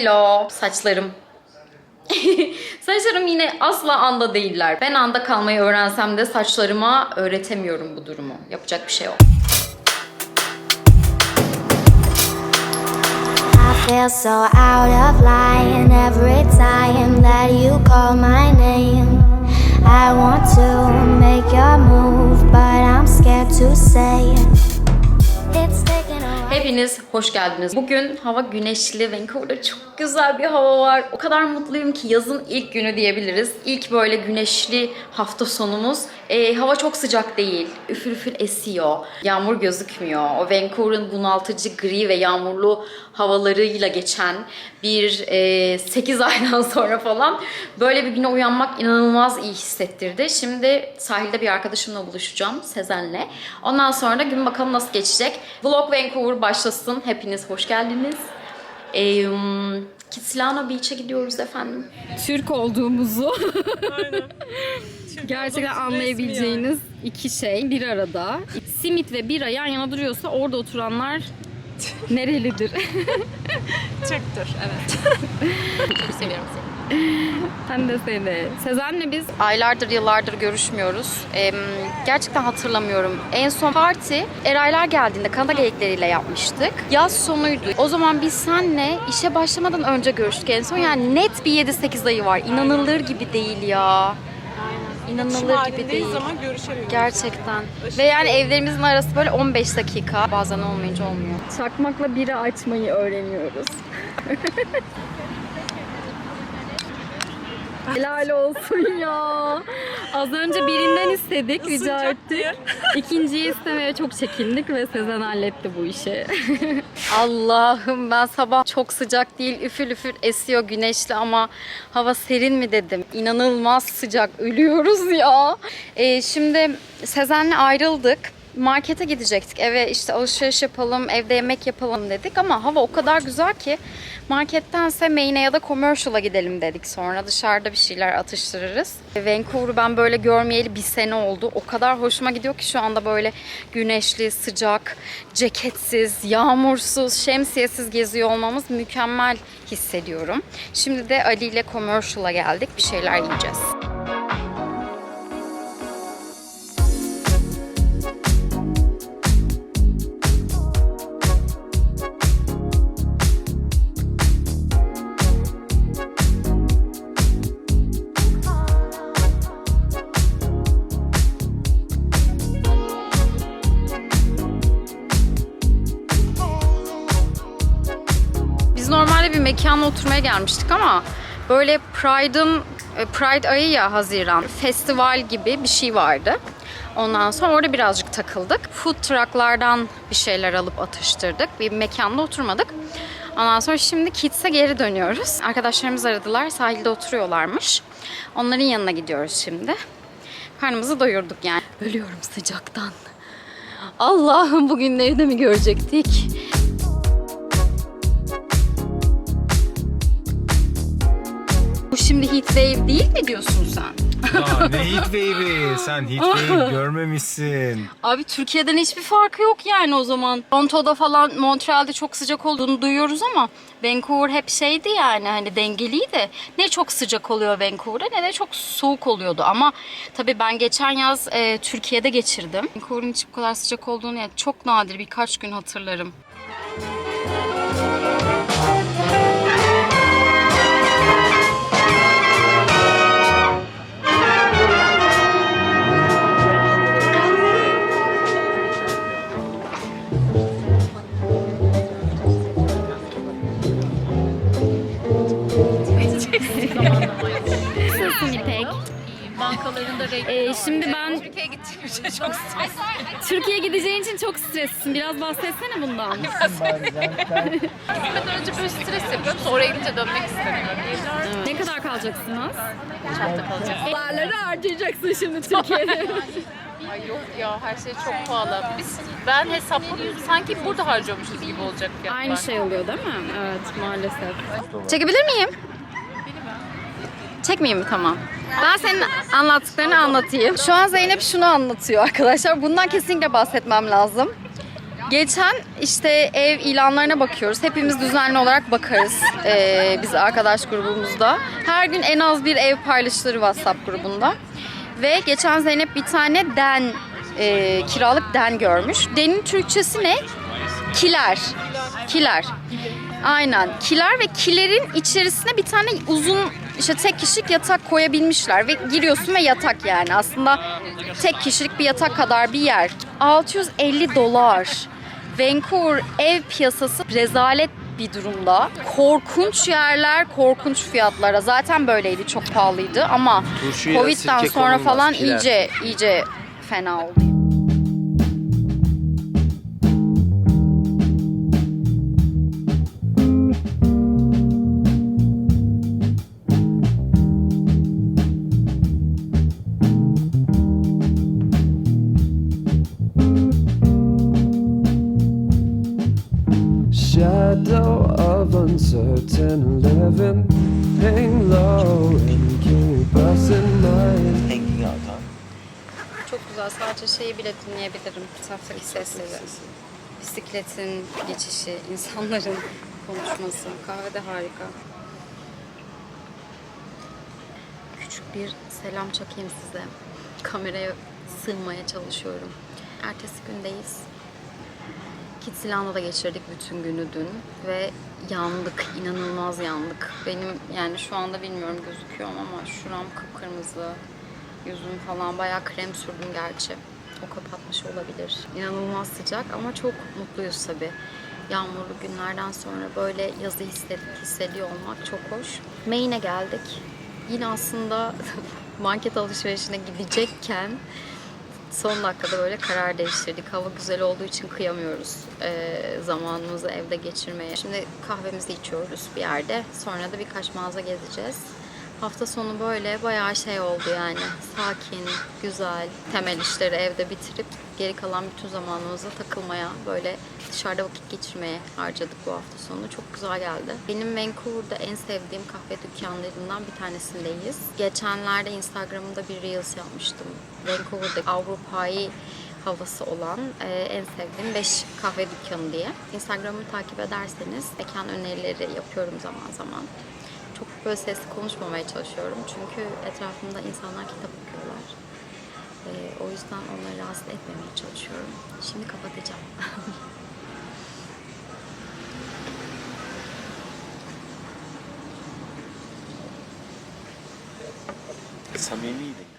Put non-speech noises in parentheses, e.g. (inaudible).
Hello. Saçlarım. (laughs) Saçlarım yine asla anda değiller. Ben anda kalmayı öğrensem de saçlarıma öğretemiyorum bu durumu. Yapacak bir şey yok. I want to make your move, but I'm scared to say it. Hepiniz hoş geldiniz. Bugün hava güneşli, Vancouver'da çok güzel bir hava var. O kadar mutluyum ki yazın ilk günü diyebiliriz. İlk böyle güneşli hafta sonumuz. Ee, hava çok sıcak değil. Üfür üfür esiyor. Yağmur gözükmüyor. O Vancouver'ın bunaltıcı gri ve yağmurlu havalarıyla geçen bir 8 (laughs) aydan sonra falan böyle bir güne uyanmak inanılmaz iyi hissettirdi. Şimdi sahilde bir arkadaşımla buluşacağım Sezen'le. Ondan sonra gün bakalım nasıl geçecek. Vlog Vancouver başlasın. Hepiniz hoş geldiniz. Ee, Kitsilano Beach'e gidiyoruz efendim. Türk olduğumuzu (laughs) gerçekten anlayabileceğiniz iki şey bir arada. Simit ve bira yan yana duruyorsa orada oturanlar (laughs) nerelidir? Türktür, evet. (laughs) Çok seviyorum seni. Ben de seni. Sezen'le biz aylardır yıllardır görüşmüyoruz. Ee, gerçekten hatırlamıyorum. En son parti Eraylar geldiğinde Kanada geyikleriyle yapmıştık. Yaz sonuydu. O zaman biz senle işe başlamadan önce görüştük en son. Yani net bir 7-8 ayı var. İnanılır gibi değil ya. İnanılır gibi değil. zaman görüşemiyoruz. Gerçekten. Ve yani evlerimizin arası böyle 15 dakika. Bazen olmayınca olmuyor. Çakmakla biri açmayı öğreniyoruz. (laughs) (laughs) Helal olsun ya. Az önce birinden istedik, rica ettik. (laughs) İkinciyi istemeye çok çekindik ve Sezen halletti bu işi. (laughs) Allah'ım ben sabah çok sıcak değil, üfür üfür esiyor güneşli ama hava serin mi dedim. İnanılmaz sıcak, ölüyoruz ya. Ee, şimdi Sezen'le ayrıldık markete gidecektik. Eve işte alışveriş yapalım, evde yemek yapalım dedik ama hava o kadar güzel ki markettense main'e ya da commercial'a gidelim dedik sonra. Dışarıda bir şeyler atıştırırız. Vancouver'ı ben böyle görmeyeli bir sene oldu. O kadar hoşuma gidiyor ki şu anda böyle güneşli, sıcak, ceketsiz, yağmursuz, şemsiyesiz geziyor olmamız mükemmel hissediyorum. Şimdi de Ali ile commercial'a geldik. Bir şeyler yiyeceğiz. Normalde bir mekana oturmaya gelmiştik ama böyle Pride'ın e, Pride ayı ya Haziran festival gibi bir şey vardı. Ondan sonra orada birazcık takıldık. Food trucklardan bir şeyler alıp atıştırdık. Bir mekanda oturmadık. Ondan sonra şimdi Kids'e geri dönüyoruz. Arkadaşlarımız aradılar. Sahilde oturuyorlarmış. Onların yanına gidiyoruz şimdi. Karnımızı doyurduk yani. Ölüyorum sıcaktan. Allah'ım bugün evde mi görecektik? Şimdi heat wave değil mi diyorsun sen? Ya ne heatwave'i? Sen heatwave (laughs) görmemişsin. Abi Türkiye'den hiçbir farkı yok yani o zaman. Toronto'da falan Montreal'de çok sıcak olduğunu duyuyoruz ama Vancouver hep şeydi yani hani dengeliydi. Ne çok sıcak oluyor Vancouver'da ne de çok soğuk oluyordu ama tabii ben geçen yaz e, Türkiye'de geçirdim. Vancouver'ın hiç bu kadar sıcak olduğunu yani çok nadir birkaç gün hatırlarım. Nasılsın İpek? Bankalarında reklam. Ee, şimdi ben Türkiye'ye gideceğim için çok stres. Türkiye gideceğin için çok streslisin. Biraz bahsetsene bundan. (laughs) Gitmeden önce böyle stres yapıyorum. Sonra gidince dönmek istemiyorum. Ne kadar kalacaksınız? Üç hafta kalacağım. Dolarları harcayacaksın şimdi Türkiye'de. (laughs) Ay yok ya her şey çok pahalı. Biz ben hesapladım sanki burada harcıyormuşuz gibi olacak fiyatlar. Aynı şey oluyor değil mi? Evet maalesef. Çekebilir miyim? Çekmeyeyim mi? Tamam. Ben senin anlattıklarını anlatayım. Şu an Zeynep şunu anlatıyor arkadaşlar. Bundan kesinlikle bahsetmem lazım. Geçen işte ev ilanlarına bakıyoruz. Hepimiz düzenli olarak bakarız ee, biz arkadaş grubumuzda. Her gün en az bir ev paylaşılır WhatsApp grubunda. Ve geçen Zeynep bir tane den, e, kiralık den görmüş. Denin Türkçesi ne? Kiler. Kiler. Aynen. Kiler ve kilerin içerisine bir tane uzun işte tek kişilik yatak koyabilmişler ve giriyorsun ve yatak yani aslında tek kişilik bir yatak kadar bir yer. 650 dolar. Vancouver ev piyasası rezalet bir durumda. Korkunç yerler, korkunç fiyatlara. Zaten böyleydi, çok pahalıydı ama Turşuya Covid'den sonra falan iyice iyice fena oldu. Uncertain living, hang low and keep us in mind. Hanging out ha. Çok güzel. Sadece şeyi bile dinleyebilirim. Etraftaki sesleri. Bisikletin geçişi, insanların konuşması. Kahve de harika. Küçük bir selam çakayım size. Kameraya sığmaya çalışıyorum. Ertesi gündeyiz. Kitsilanda da geçirdik bütün günü dün ve yandık, inanılmaz yandık. Benim yani şu anda bilmiyorum gözüküyor ama şuram kıpkırmızı, yüzüm falan bayağı krem sürdüm gerçi. O kapatmış olabilir. İnanılmaz sıcak ama çok mutluyuz tabii. Yağmurlu günlerden sonra böyle yazı hissedip hissediyor olmak çok hoş. Maine'e geldik. Yine aslında (laughs) market alışverişine gidecekken son dakikada böyle karar değiştirdik. Hava güzel olduğu için kıyamıyoruz eee, zamanımızı evde geçirmeye. Şimdi kahvemizi içiyoruz bir yerde. Sonra da birkaç mağaza gezeceğiz. Hafta sonu böyle bayağı şey oldu yani. Sakin, güzel, temel işleri evde bitirip geri kalan bütün zamanımızı takılmaya, böyle dışarıda vakit geçirmeye harcadık bu hafta sonu. Çok güzel geldi. Benim Vancouver'da en sevdiğim kahve dükkanlarından bir tanesindeyiz. Geçenlerde Instagram'da bir Reels yapmıştım. Vancouver'da Avrupa'yı havası olan e, en sevdiğim 5 kahve dükkanı diye. Instagram'ı takip ederseniz mekan önerileri yapıyorum zaman zaman. Böyle sesli konuşmamaya çalışıyorum. Çünkü etrafımda insanlar kitap okuyorlar. E, o yüzden onları rahatsız etmemeye çalışıyorum. Şimdi kapatacağım. (laughs) Samimiydi.